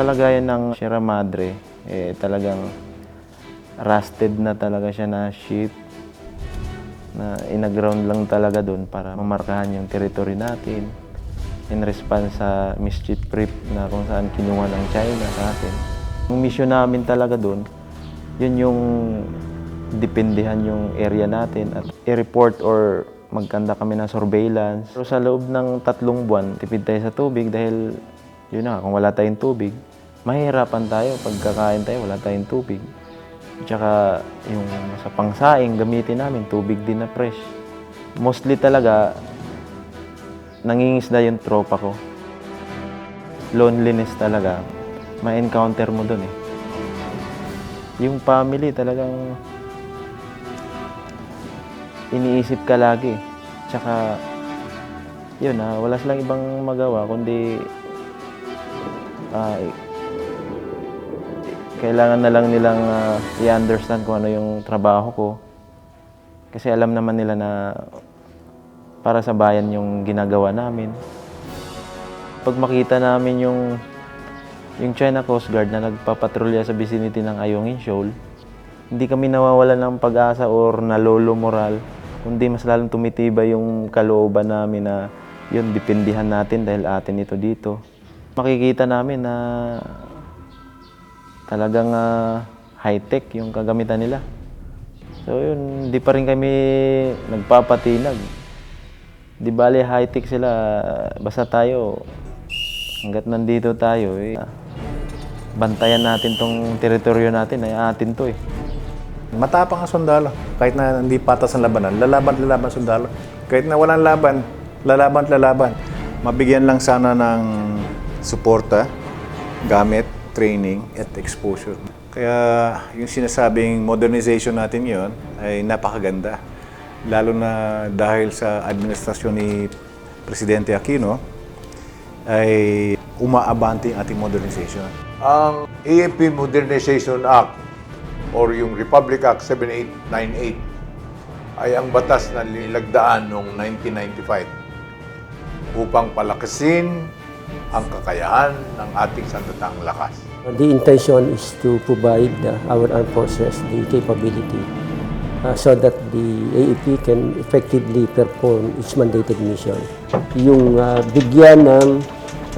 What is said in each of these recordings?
kalagayan ng Sierra Madre, eh, talagang rusted na talaga siya na ship na inaground lang talaga doon para mamarkahan yung territory natin in response sa mischief trip na kung saan kinuha ng China sa atin. Yung mission namin talaga doon, yun yung dependihan yung area natin at i-report or magkanda kami ng surveillance. Pero sa loob ng tatlong buwan, tipid tayo sa tubig dahil yun na, kung wala tayong tubig, mahihirapan tayo pag kakain tayo, wala tayong tubig. Tsaka yung sa pangsaing, gamitin namin tubig din na fresh. Mostly talaga, nangingisda yung tropa ko. Loneliness talaga, ma-encounter mo dun eh. Yung family talagang iniisip ka lagi. Tsaka, yun ah, wala silang ibang magawa kundi ah, kailangan na lang nilang ah, i-understand kung ano yung trabaho ko. Kasi alam naman nila na para sa bayan yung ginagawa namin. Pag makita namin yung yung China Coast Guard na nagpapatrolya sa vicinity ng Ayungin Shoal, hindi kami nawawala ng pag-asa or nalolo moral, kundi mas lalong tumitibay yung kalooban namin na yun, dipindihan natin dahil atin ito dito. Makikita namin na talagang ah, high-tech yung kagamitan nila. So yun, di pa rin kami nagpapatinag. Di bali high-tech sila, basta tayo, hanggat nandito tayo, eh, bantayan natin tong teritoryo natin, ay atin to eh. Matapang ang sundalo. Kahit na hindi patas ang labanan, lalaban lalaban sundalo. Kahit na walang laban, lalaban lalaban. Mabigyan lang sana ng suporta, gamit, training, at exposure. Kaya yung sinasabing modernization natin yon ay napakaganda. Lalo na dahil sa administrasyon ni Presidente Aquino, ay umaabante ang ating modernization. Ang AFP Modernization Act or yung Republic Act 7898 ay ang batas na nilagdaan noong 1995 upang palakasin ang kakayahan ng ating sandatang lakas. The intention is to provide uh, our armed forces the capability uh, so that the AEP can effectively perform its mandated mission. Yung uh, bigyan ng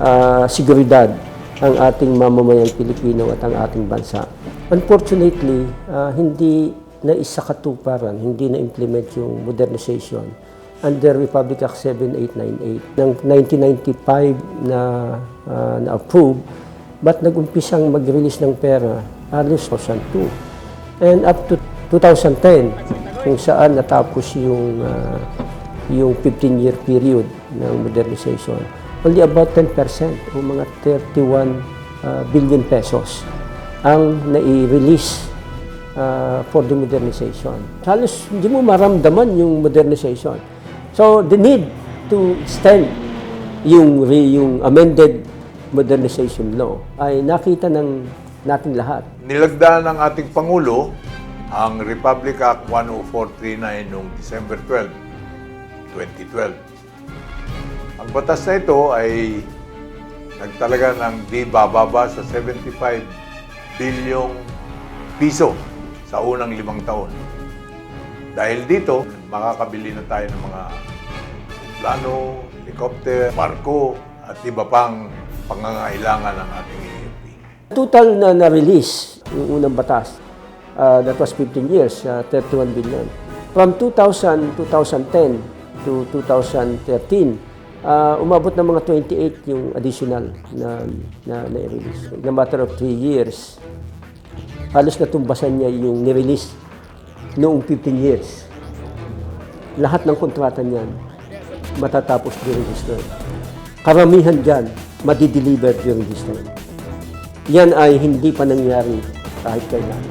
uh, seguridad ang ating mamamayang Pilipino at ang ating bansa. Unfortunately, uh, hindi na isakatuparan, hindi na-implement yung modernization under Republic Act 7898 ng 1995 na uh, na-approve but nag-umpisang mag-release ng pera halos 2002 and up to 2010 kung saan natapos yung uh, yung 15-year period ng modernization only about 10% o mga 31 uh, billion pesos ang nai-release uh, for the modernization. Halos hindi mo maramdaman yung modernization. So the need to extend yung yung amended modernization law ay nakita ng nating lahat. Nilagdaan ng ating Pangulo ang Republic Act 10439 noong December 12, 2012. Ang batas na ito ay nagtalaga ng di bababa sa 75 bilyong piso sa unang limang taon. Dahil dito, makakabili na tayo ng mga plano, helicopter, barko, at iba pang pangangailangan ng ating AFP. Total na na-release yung unang batas, uh, that was 15 years, uh, 31 billion. From 2000, 2010 to 2013, uh, umabot ng mga 28 yung additional na, na, na-release. In a matter of 3 years, halos natumbasan niya yung ni-release noong 15 years. Lahat ng kontrata niyan matatapos during this term. Karamihan dyan, madideliver during this term. Yan ay hindi pa nangyari kahit kailan.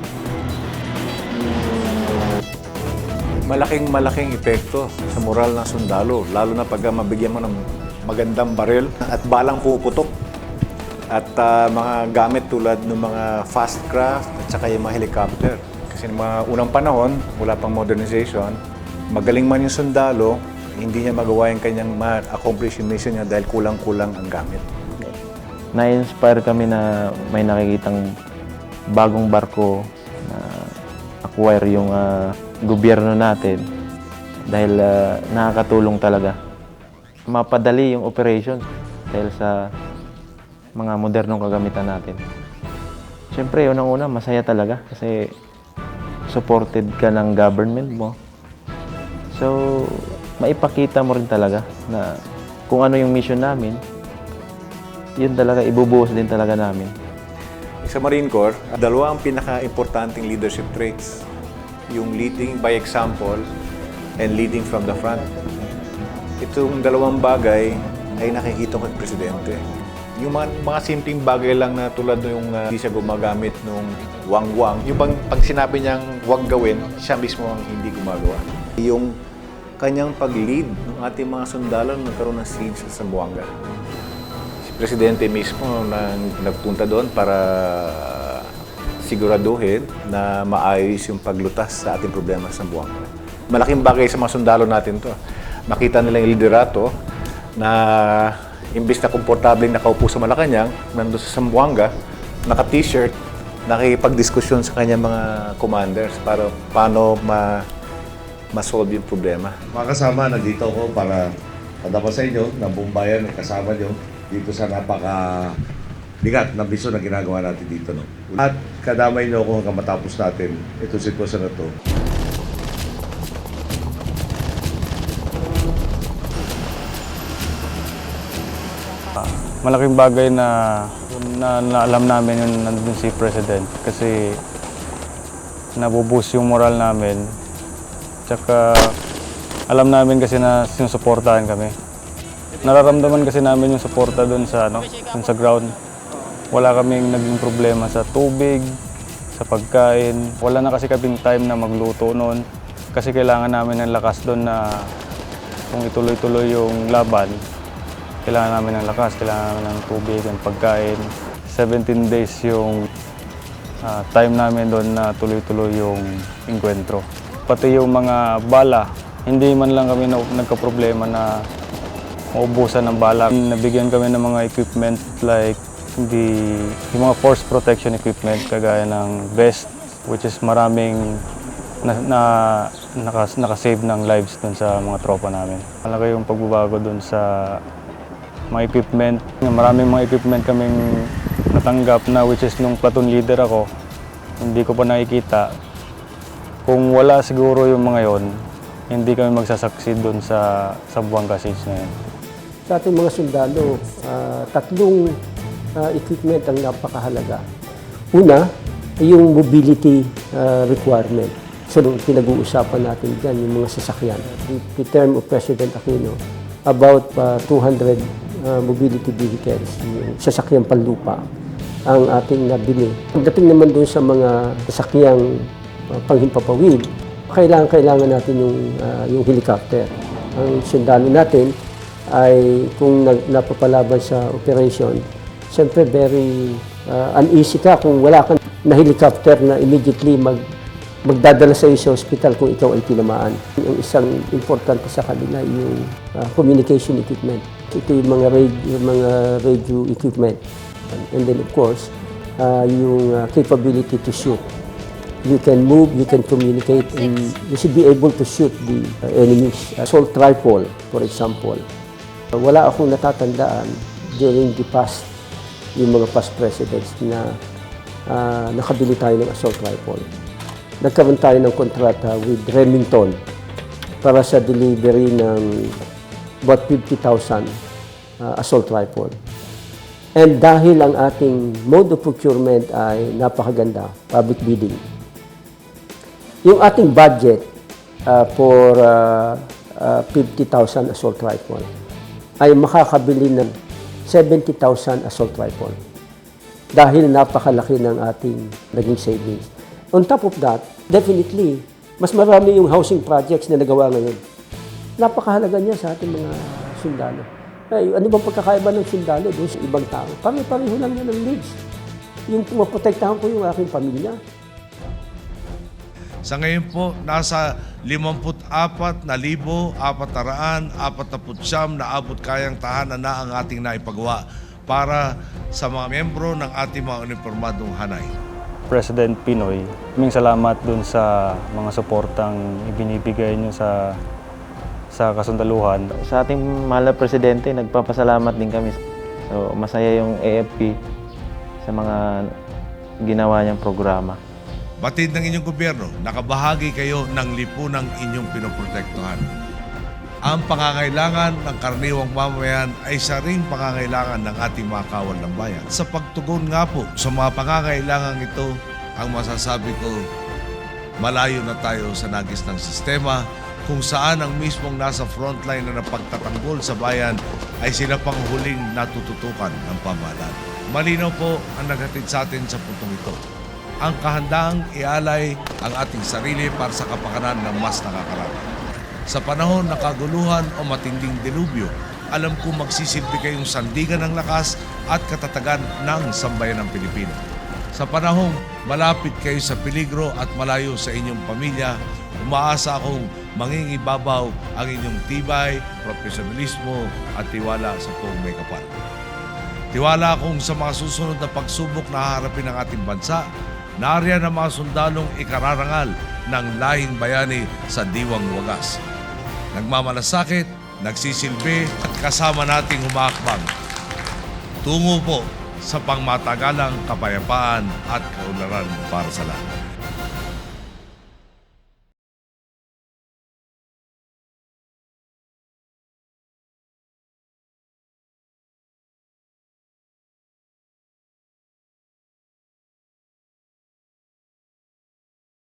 malaking malaking epekto sa moral ng sundalo, lalo na pag mabigyan mo ng magandang baril at balang puputok. At ah, mga gamit tulad ng mga fast craft at saka yung mga helicopter. Kasi ng mga unang panahon, wala pang modernization, magaling man yung sundalo, hindi niya magawa yung kanyang ma-accomplish yung mission niya dahil kulang-kulang ang gamit. na-inspire kami na may nakikitang bagong barko na acquire yung ah, gobyerno natin dahil ah, nakakatulong talaga. Mapadali yung operation dahil sa mga modernong kagamitan natin. Siyempre, unang-una, masaya talaga kasi supported ka ng government mo. So, maipakita mo rin talaga na kung ano yung mission namin, yun talaga, ibubuhos din talaga namin. Sa Marine Corps, dalawa ang pinaka-importanting leadership traits. Yung leading by example and leading from the front. Itong dalawang bagay ay nakikita ko Presidente. Yung mga, mga simpleng bagay lang na tulad yung uh, hindi siya gumagamit nung wang-wang. Yung bang pag sinabi niyang wag gawin, siya mismo ang hindi gumagawa. Yung kanyang pag-lead ng ating mga sundalo na nagkaroon ng siege sa Zamboanga si Presidente mismo na nagpunta doon para siguraduhin na maayos yung paglutas sa ating problema sa Zamboanga. Malaking bagay sa mga sundalo natin to. Makita nila yung liderato na imbis na komportableng nakaupo sa Malacanang, nandun sa Zamboanga, naka-t-shirt, nakikipag-diskusyon sa kanyang mga commanders para paano ma ma-solve yung problema. Mga kasama, nandito ako para padapa sa inyo na bumbayan ng kasama nyo dito sa napaka bigat na misyon na ginagawa natin dito. No? At kadamay nyo ako hanggang matapos natin itong sitwasyon na to. malaking bagay na, na, na alam namin yung nandun si President kasi nabubus yung moral namin. Tsaka alam namin kasi na sinusuportahan kami. Nararamdaman kasi namin yung suporta doon sa ano, dun sa ground. Wala kaming naging problema sa tubig, sa pagkain. Wala na kasi kaming time na magluto noon kasi kailangan namin ng lakas doon na kung ituloy-tuloy yung laban, kailangan namin ng lakas, kailangan namin ng tubig and pagkain. 17 days yung ah, time namin doon na tuloy-tuloy yung inkwentro. Pati yung mga bala, hindi man lang kami na, nagka-problema na maubusan ng bala. Nabigyan kami ng mga equipment like the, yung mga force protection equipment kagaya ng vest which is maraming na, na nakas, nakasave ng lives dun sa mga tropa namin. Malaki yung pagbabago dun sa mga equipment. Maraming mga equipment kaming natanggap na which is nung platoon leader ako, hindi ko pa nakikita. Kung wala siguro yung mga yon, hindi kami magsasucceed dun sa, sa Buanga Siege na yun. Sa ating mga sundalo, ah, tatlong ah, equipment ang napakahalaga. Una, yung mobility ah, requirement. So, pinag-uusapan natin dyan, yung mga sasakyan. The, the term of President Aquino, about ah, 200 ah, mobility vehicles, yung sasakyan panlupa, ang ating nabili. Pagdating naman doon sa mga sasakyang uh, panghimpapawid, kailangan kailangan natin yung ah, yung helicopter. Ang sundalo natin ay kung nag, napapalaban sa operation, siyempre very ah, uneasy ka kung wala kang na helicopter na immediately mag magdadala sa iyo sa ospital kung ikaw ay tinamaan. Yung isang importante sa kanila yung ah, communication equipment. Ito yung mga radio, yung mga radio equipment. And then of course, ah, yung ah, capability to shoot. You can move, you can communicate, and you should be able to shoot the uh, enemies. Assault rifle, for example. Uh, Wala akong natatandaan during the past, yung mga past presidents na ah, nakabili tayo ng assault rifle. Nagkaroon tayo ng kontrata with Remington para sa delivery ng about 50,000 ah, assault rifle. And dahil ang ating mode of procurement ay napakaganda, public bidding, yung ating budget uh, for uh, uh, 50,000 assault rifle ay makakabili ng 70,000 assault rifle dahil napakalaki ng ating naging savings. On top of that, definitely, mas marami yung housing projects na nagawa ngayon. Napakahalaga niya sa ating mga sundalo. Ay, ano bang pagkakaiba ng sundalo doon sa ibang tao? Pare-pareho lang yan ng needs. Yung maprotektahan ko yung aking pamilya, Sa ngayon po, nasa 54 na libo, 400, 49 na abot kayang tahanan na ang ating naipagawa para sa mga miyembro ng ating mga uniformadong hanay. President Pinoy, kaming salamat dun sa mga suportang ibinibigay niyo sa sa kasundaluhan. Sa ating mahal na presidente, nagpapasalamat din kami. So, masaya yung AFP sa mga ginawa niyang programa. Batid ng inyong gobyerno, nakabahagi kayo ng lipunang inyong pinoprotektuhan. Ang pangangailangan ng karaniwang mamamayan ay isa ring pangangailangan ng ating mga kawal ng bayan. Sa pagtugon nga po sa mga pangangailangan ito, ang masasabi ko, malayo na tayo sa nagis ng sistema kung saan ang mismong nasa frontline na napagtatanggol sa bayan ay sila pang huling natututukan ng pamahalaan. Malinaw po ang naghatid sa atin sa puntong ito. Ang kahandaang ialay ang ating sarili para sa kapakanan ng mas nakakarami. Sa panahon ng kaguluhan o matinding delubyo, alam ko magsisilbi kayong sandigan ng lakas at katatagan ng sambayan ng Pilipino. Sa panahong malapit kayo sa peligro at malayo sa inyong pamilya, umaasa akong mangingibabaw ang inyong tibay, profesionalismo at tiwala sa buong may kapal. Tiwala akong sa mga susunod na pagsubok na haharapin ng ating bansa, nariyan ang mga sundalong ikararangal ng lahing bayani sa diwang wagas. Nagmamalasakit, nagsisilbi at kasama nating humakbang. Tungo po sa pangmatagalang kapayapaan at kaunlaran para sa lahat.